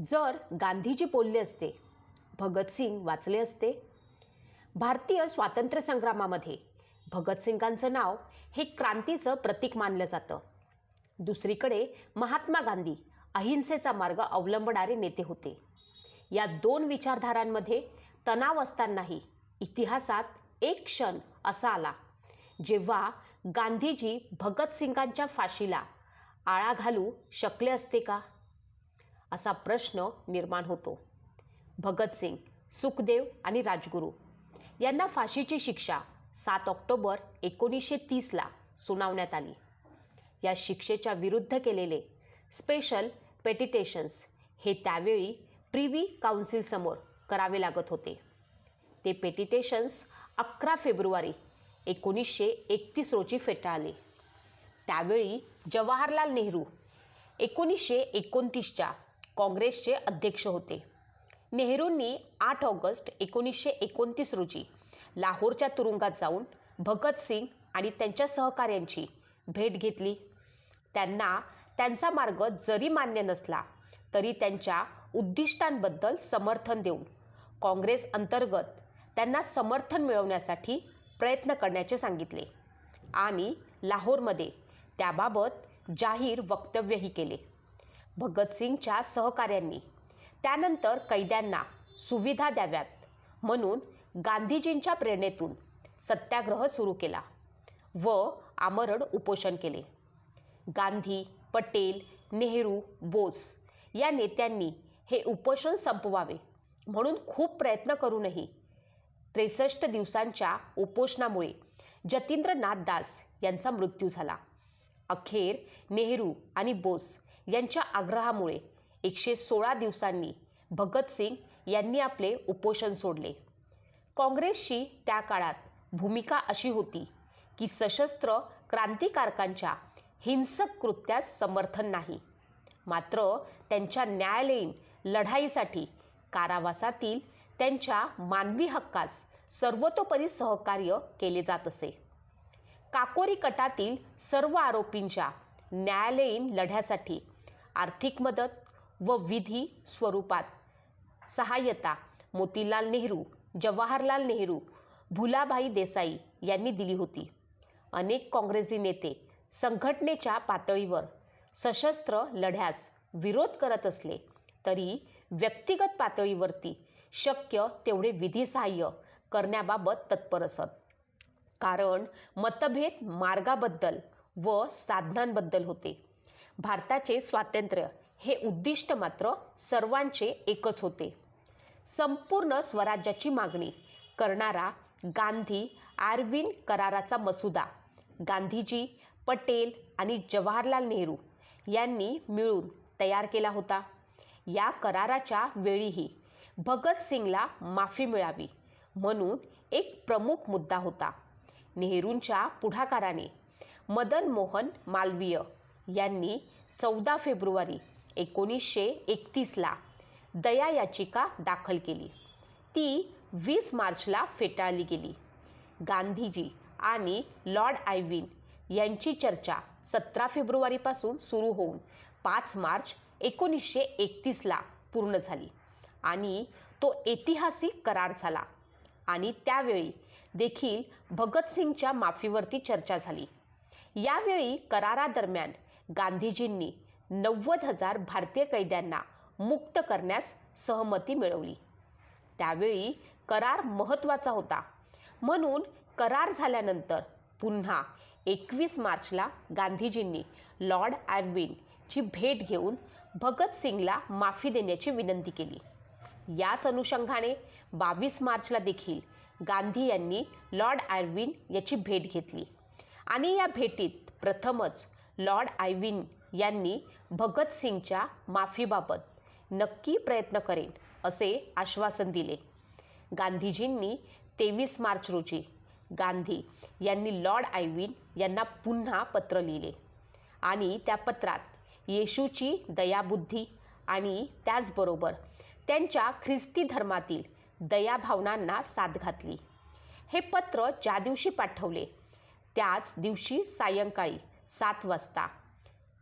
जर गांधीजी बोलले असते भगतसिंग वाचले असते. भारतीय स्वातंत्र्य संग्रामामध्ये भगतसिंगांचं नाव हे क्रांतीचं प्रतीक मानलं जातं. दुसरीकडे महात्मा गांधी अहिंसेचा मार्ग अवलंबणारे नेते होते. या दोन विचारधारांमध्ये तणाव असतानाही इतिहासात एक क्षण असा आला जेव्हा गांधीजी भगतसिंगांच्या फाशीला आळा घालू शकले असते का? असा प्रश्न निर्माण होतो. भगतसिंग सुखदेव आणि राजगुरू यांना फाशीची शिक्षा सात ऑक्टोबर एकोणीसशे तीसला सुनावण्यात आली. या शिक्षेच्या विरुद्ध केलेले स्पेशल पेटिटेशन्स हे त्यावेळी प्रिव्ही काउन्सिलसमोर करावे लागत होते. ते पेटिटेशन्स अकरा फेब्रुवारी एकोणीसशे एकतीस रोजी फेटाळले. त्यावेळी जवाहरलाल नेहरू एकोणीसशे एकोणतीसच्या काँग्रेसचे अध्यक्ष होते. नेहरूंनी आठ ऑगस्ट एकोणीसशे एकोणतीस रोजी लाहोरच्या तुरुंगात जाऊन भगतसिंग आणि त्यांच्या सहकाऱ्यांची भेट घेतली. त्यांना त्यांचा मार्ग जरी मान्य नसला तरी त्यांच्या उद्दिष्टांबद्दल समर्थन देऊन काँग्रेस अंतर्गत त्यांना समर्थन मिळवण्यासाठी प्रयत्न करण्याचे सांगितले आणि लाहोरमध्ये त्याबाबत जाहीर वक्तव्यही केले. भगतसिंगच्या सहकाऱ्यांनी. त्यानंतर कैद्यांना सुविधा द्याव्यात. म्हणून गांधीजींच्या प्रेरणेतून सत्याग्रह सुरू केला व आमरण उपोषण केले. गांधी पटेल नेहरू बोस या नेत्यांनी हे उपोषण संपवावे म्हणून खूप प्रयत्न करूनही त्रेसष्ट दिवसांच्या उपोषणामुळे जतींद्रनाथ दास यांचा मृत्यू झाला. अखेर नेहरू आणि बोस यांच्या आग्रहामुळे एकशे सोळा दिवसांनी भगतसिंग यांनी आपले उपोषण सोडले. काँग्रेसची त्या काळात भूमिका अशी होती की सशस्त्र क्रांतिकारकांच्या हिंसक कृत्यास समर्थन नाही. मात्र त्यांच्या न्यायालयीन लढाईसाठी कारावासातील त्यांच्या मानवी हक्कास सर्वतोपरी सहकार्य केले जात असे. काकोरी कटातील सर्व आरोपींच्या न्यायालयीन लढ्यासाठी आर्थिक मदत व विधी स्वरूपात. सहाय्यता मोतीलाल नेहरू जवाहरलाल नेहरू भुलाभाई देसाई यांनी दिली होती. अनेक काँग्रेसी नेते संघटनेच्या पातळीवर सशस्त्र लढ्यास विरोध करत असले तरी व्यक्तिगत पातळीवरती शक्य तेवढे विधी सहाय्य करण्याबाबत तत्पर असत. कारण मतभेद मार्गाबद्दल व साधनांबद्दल होते. भारताचे स्वातंत्र्य हे उद्दिष्ट मात्र सर्वांचे एकच होते. संपूर्ण स्वराज्याची मागणी करणारा गांधी आर्विन कराराचा मसुदा गांधीजी पटेल आणि जवाहरलाल नेहरू यांनी मिळून तयार केला होता. या कराराच्या वेळीही भगतसिंगला माफी मिळावी म्हणून एक प्रमुख मुद्दा होता. नेहरूंच्या पुढाकाराने मदन मोहन मालवीय यांनी चौदा फेब्रुवारी एकोणीसशे एकतीसला दया याचिका दाखल केली. ती वीस मार्चला फेटाळली गेली. गांधीजी आणि लॉर्ड आयविन यांची चर्चा सतरा फेब्रुवारीपासून सुरू होऊन पाच मार्च एकोणीसशे एकतीसला पूर्ण झाली आणि तो ऐतिहासिक करार झाला आणि त्यावेळी देखील भगतसिंगच्या माफीवरती चर्चा झाली. यावेळी करारादरम्यान गांधीजींनी नव्वद हजार भारतीय कैद्यांना मुक्त करण्यास सहमती मिळवली. त्यावेळी करार महत्त्वाचा होता. म्हणून करार झाल्यानंतर पुन्हा एकवीस मार्चला गांधीजींनी लॉर्ड आर्विनची भेट घेऊन भगतसिंगला माफी देण्याची विनंती केली. याच अनुषंगाने बावीस मार्चला देखील गांधी यांनी लॉर्ड ॲडविन याची भेट घेतली. आणि या भेटीत प्रथमच लॉर्ड आयविन यांनी भगतसिंगच्या माफीबाबत नक्की प्रयत्न करेन असे आश्वासन दिले. गांधीजींनी तेवीस मार्च रोजी गांधी यांनी लॉर्ड आयविन यांना पुन्हा पत्र लिहिले आणि त्या पत्रात येशूची दयाबुद्धी आणि त्याचबरोबर त्यांच्या ख्रिस्ती धर्मातील दयाभावनांना साथ घातली. हे पत्र ज्या दिवशी पाठवले त्याच दिवशी सायंकाळी सात वाजता.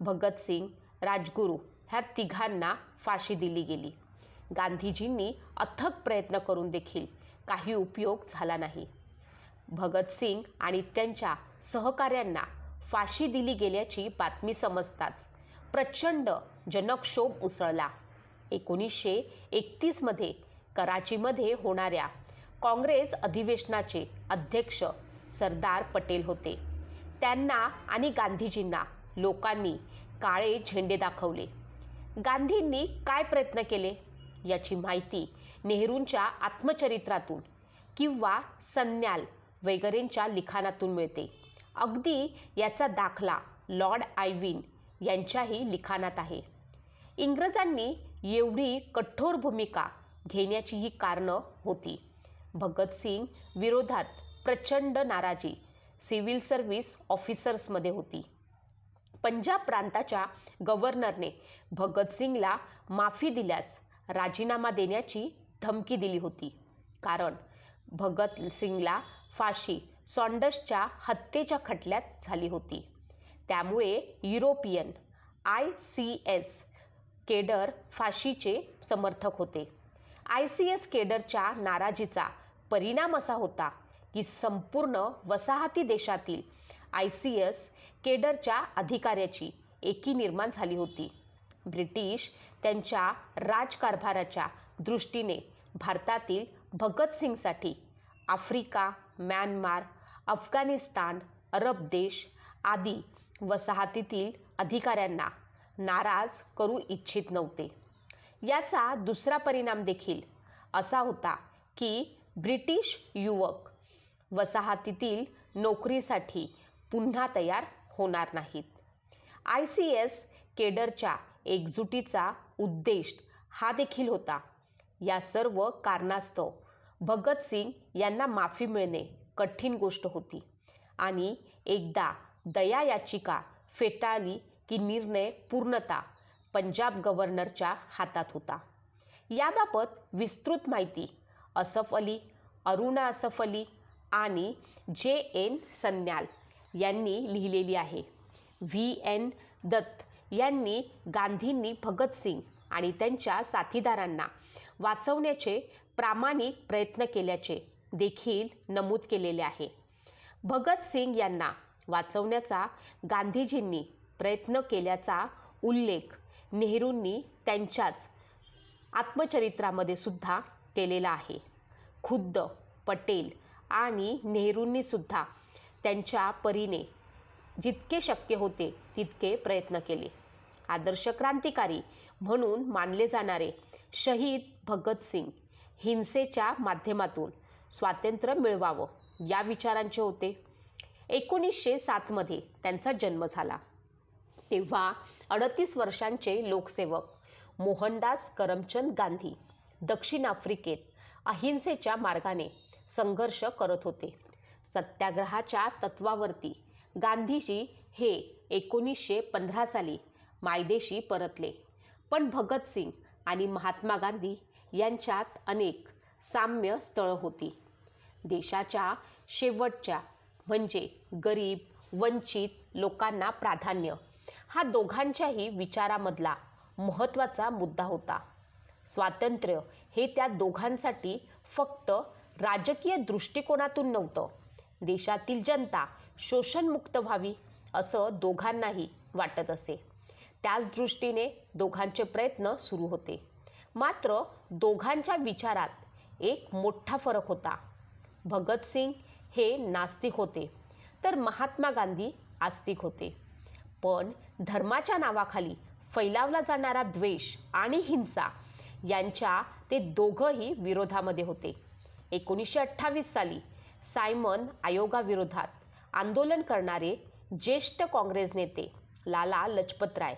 भगतसिंग राजगुरू ह्या तिघांना फाशी दिली गेली. गांधीजींनी अथक प्रयत्न करून देखील काही उपयोग झाला नाही. भगतसिंग आणि त्यांच्या सहकाऱ्यांना फाशी दिली गेल्याची बातमी समजताच प्रचंड जनक्षोभ उसळला. एकोणीसशे एकतीसमध्ये कराचीमध्ये होणाऱ्या काँग्रेस अधिवेशनाचे अध्यक्ष सरदार पटेल होते. त्यांना आणि गांधीजींना लोकांनी काळे झेंडे दाखवले. गांधींनी काय प्रयत्न केले? याची माहिती नेहरूंच्या आत्मचरित्रातून किंवा संन्याल वगैरेंच्या लिखाणातून मिळते. अगदी याचा दाखला लॉर्ड आयविन यांच्याही लिखाणात आहे. इंग्रजांनी एवढी कठोर भूमिका घेण्याची ही कारणं होती. भगतसिंग विरोधात प्रचंड नाराजी सिव्हिल सर्व्हिस ऑफिसर्समध्ये होती. पंजाब प्रांताच्या गव्हर्नरने भगतसिंगला माफी दिल्यास राजीनामा देण्याची धमकी दिली होती. कारण भगतसिंगला फाशी सॉन्डसच्या हत्येच्या खटल्यात झाली होती. त्यामुळे European I C S cadre फाशीचे समर्थक होते. आय सी एस केडरच्या नाराजीचा परिणाम असा होता की संपूर्ण वसाहती देशातील आय सी एस केडरच्या अधिकाऱ्याची एकी निर्माण झाली होती. ब्रिटिश त्यांच्या राजकारभाराच्या दृष्टीने भारतातील भगतसिंगसाठी आफ्रिका म्यानमार अफगाणिस्तान अरब देश आदी वसाहतीतील अधिकाऱ्यांना नाराज करू इच्छित नव्हते. याचा दुसरा परिणाम देखील असा होता की ब्रिटिश युवक वसाहतीतील नोकरीसाठी पुन्हा तयार होणार नाहीत. आय सी एस केडरच्या एकजुटीचा उद्देश हा देखील होता. या सर्व कारणास्तव भगतसिंग यांना माफी मिळणे कठीण गोष्ट होती आणि एकदा दया याचिका फेटाळली की निर्णय पूर्णता पंजाब गव्हर्नरच्या हातात होता. याबाबत विस्तृत माहिती असफ अली अरुणा असफ अली आणि जे एन सन्याल यांनी लिहिलेली आहे. व्ही. एन. दत्त यांनी गांधींनी भगतसिंग आणि त्यांच्या साथीदारांना वाचवण्याचे प्रामाणिक प्रयत्न केल्याचे देखील नमूद केलेले आहे. भगतसिंग यांना वाचवण्याचा गांधीजींनी प्रयत्न केल्याचा उल्लेख नेहरूंनी त्यांच्याच आत्मचरित्रामध्ये सुद्धा केलेला आहे. खुद्द पटेल आणि नेहरूंनीसुद्धा त्यांच्या परीने जितके शक्य होते तितके प्रयत्न केले. आदर्श क्रांतिकारी म्हणून मानले जाणारे शहीद भगतसिंग हिंसेच्या माध्यमातून स्वातंत्र्य मिळवावं या विचारांचे होते. एकोणीसशे सातमध्ये त्यांचा जन्म झाला. तेव्हा अडतीस वर्षांचे लोकसेवक मोहनदास करमचंद गांधी दक्षिण आफ्रिकेत अहिंसेच्या मार्गाने संघर्ष करत होते. सत्याग्रहाच्या तत्वावरती गांधीजी हे एकोणीसशे पंधरा साली मायदेशी परतले. पण भगतसिंग आणि महात्मा गांधी यांच्यात अनेक साम्य स्थळं होती. देशाच्या शेवटच्या म्हणजे गरीब वंचित लोकांना प्राधान्य हा दोघांच्याही विचारामधला महत्त्वाचा मुद्दा होता. स्वातंत्र्य हे त्या दोघांसाठी फक्त राजकीय दृष्टिकोनातून नव्हतं. देशातील जनता शोषणमुक्त व्हावी असं दोघांनाही वाटत असे. त्याच दृष्टीने दोघांचे प्रयत्न सुरू होते. मात्र दोघांच्या विचारात एक मोठा फरक होता. भगतसिंग हे नास्तिक होते तर महात्मा गांधी आस्तिक होते. पण धर्माच्या नावाखाली फैलावला जाणारा द्वेष आणि हिंसा यांच्या ते दोघंही विरोधामध्ये होते. एकोणीसशे अठ्ठावीस साली सायमन आयोगाविरोधात आंदोलन करणारे ज्येष्ठ काँग्रेस नेते लाला लजपतराय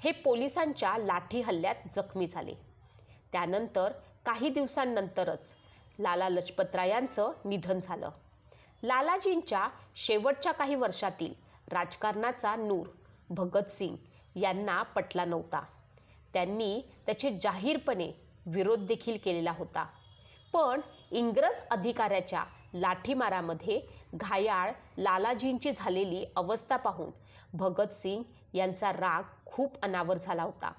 हे पोलिसांच्या लाठी हल्ल्यात जखमी झाले. त्यानंतर काही दिवसांनंतरच लाला लजपतरायांचं निधन झालं. लालाजींच्या शेवटच्या काही वर्षातील राजकारणाचा नूर भगतसिंग यांना पटला नव्हता. त्यांनी त्याचे जाहीरपणे विरोध देखील केलेला होता. पण इंग्रज अधिकाऱ्याच्या लाठीमारामध्ये घायाळ लालाजींची झालेली अवस्था पाहून भगतसिंग यांचा राग खूप अनावर झाला होता.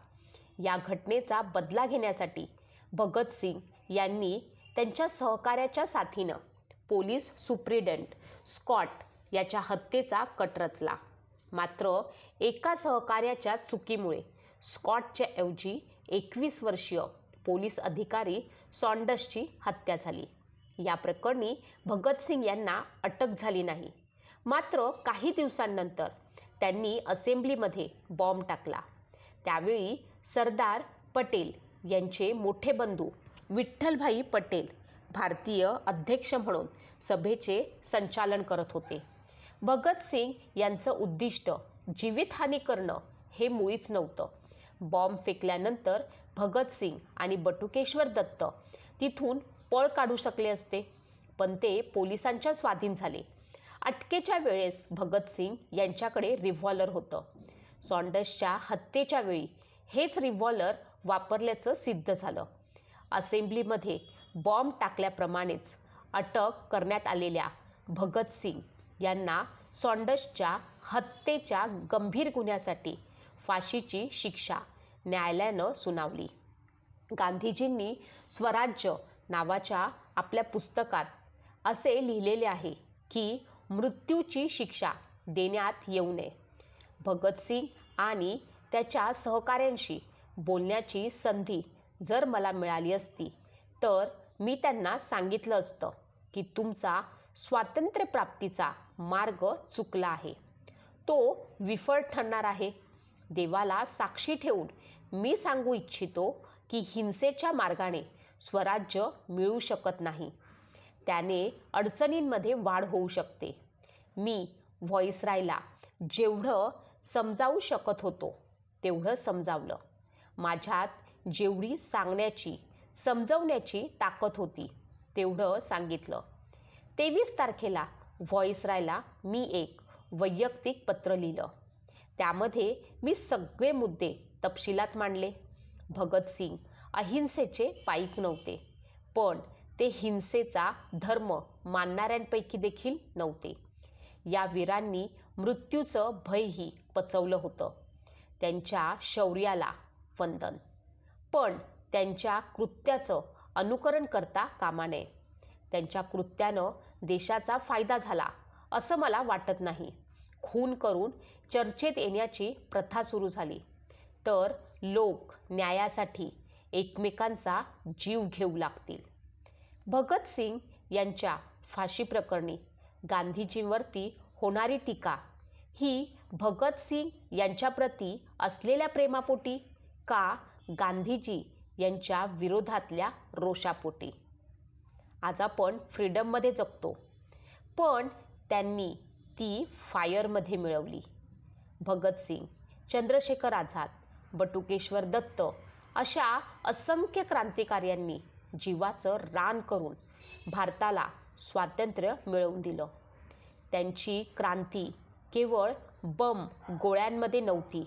या घटनेचा बदला घेण्यासाठी भगतसिंग यांनी त्यांच्या सहकार्याच्या साथीनं पोलीस सुप्रिटेंडंट स्कॉट याच्या हत्येचा कट रचला. मात्र एका सहकार्याच्या चुकीमुळे स्कॉटच्या ऐवजी एकवीस वर्षीय पोलीस अधिकारी सॉन्डसची हत्या झाली. या प्रकरणी भगतसिंग यांना अटक झाली नाही. मात्र काही दिवसांनंतर त्यांनी असेंब्लीमध्ये बॉम्ब टाकला. त्यावेळी सरदार पटेल यांचे मोठे बंधू विठ्ठलभाई पटेल भारतीय अध्यक्ष म्हणून सभेचे संचालन करत होते. भगतसिंग यांचं उद्दिष्ट जीवितहानी करणं हे मुळीच नव्हतं. बॉम्ब फेकल्यानंतर भगतसिंग आणि बटुकेश्वर दत्त तिथून पळ काढू शकले असते पण ते पोलिसांच्या स्वाधीन झाले. अटकेच्या वेळेस भगतसिंग यांच्याकडे रिव्हॉल्वर होतं. सॉन्डसच्या हत्येच्या वेळी हेच रिव्हॉल्वर वापरल्याचं सिद्ध झालं. असेंब्लीमध्ये बॉम्ब टाकल्याप्रमाणेच अटक करण्यात आलेल्या भगतसिंग यांना सॉन्डसच्या हत्येच्या गंभीर गुन्ह्यासाठी फाशीची शिक्षा न्यायालयानं सुनावली. गांधीजींनी स्वराज्य नावाच्या आपल्या पुस्तकात असे लिहिलेले आहे की मृत्यूची शिक्षा देण्यात येऊ नये. भगतसिंग आणि त्याच्या सहकाऱ्यांशी बोलण्याची संधी जर मला मिळाली असती तर मी त्यांना सांगितलं असतं की तुमचा स्वातंत्र्यप्राप्तीचा मार्ग चुकला आहे. तो विफळ ठरणार आहे. देवाला साक्षी ठेवून मी सांगू इच्छितो की हिंसेच्या मार्गाने स्वराज्य मिळू शकत नाही. त्याने अडचणींमध्ये वाढ होऊ शकते. मी व्हॉईसरायला जेवढं समजावू शकत होतो तेवढं समजावलं. माझ्यात जेवढी सांगण्याची समजवण्याची ताकद होती तेवढं सांगितलं. तेवीस तारखेला व्हॉईसरायला मी एक वैयक्तिक पत्र लिहिलं. त्यामध्ये मी सगळे मुद्दे तपशिलात मांडले. भगतसिंग अहिंसेचे पाईक नव्हते पण ते हिंसेचा धर्म मानणाऱ्यांपैकी देखील नव्हते. या वीरांनी मृत्यूचं भयही पचवलं होतं. त्यांच्या शौर्याला वंदन. पण त्यांच्या कृत्याचं अनुकरण करता कामा नये. त्यांच्या कृत्यानं देशाचा फायदा झाला असं मला वाटत नाही. खून करून चर्चेत येण्याची प्रथा सुरू झाली. तर लोक न्यायासाठी एकमेकांचा जीव घेऊ लागतील. भगतसिंग यांच्या फाशी प्रकरणी गांधीजींवरती होणारी टीका ही भगतसिंग यांच्याप्रती असलेल्या प्रेमापोटी का गांधीजी यांच्या विरोधातल्या रोषापोटी? आज आपण फ्रीडममध्ये जगतो. पण त्यांनी ती फायरमध्ये मिळवली. भगतसिंग चंद्रशेखर आझाद बटुकेश्वर दत्त अशा असंख्य क्रांतिकार्यांनी जीवाचं रान करून भारताला स्वातंत्र्य मिळवून दिलं. त्यांची क्रांती केवळ बम गोळ्यांमध्ये नव्हती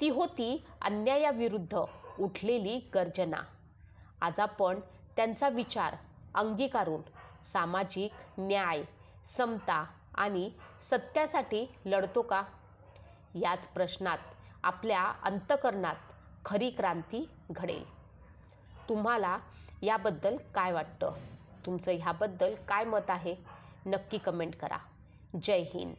ती होती अन्यायाविरुद्ध उठलेली गर्जना. आज आपण त्यांचा विचार अंगीकारून सामाजिक न्याय समता आणि सत्यासाठी लढतो का? याच प्रश्नात आपल्या अंतकरणात खरी क्रांती घडेल. तुम्हाला याबद्दल काय वाटतं? तुमचं ह्याबद्दल काय मत आहे? नक्की कमेंट करा. जय हिंद.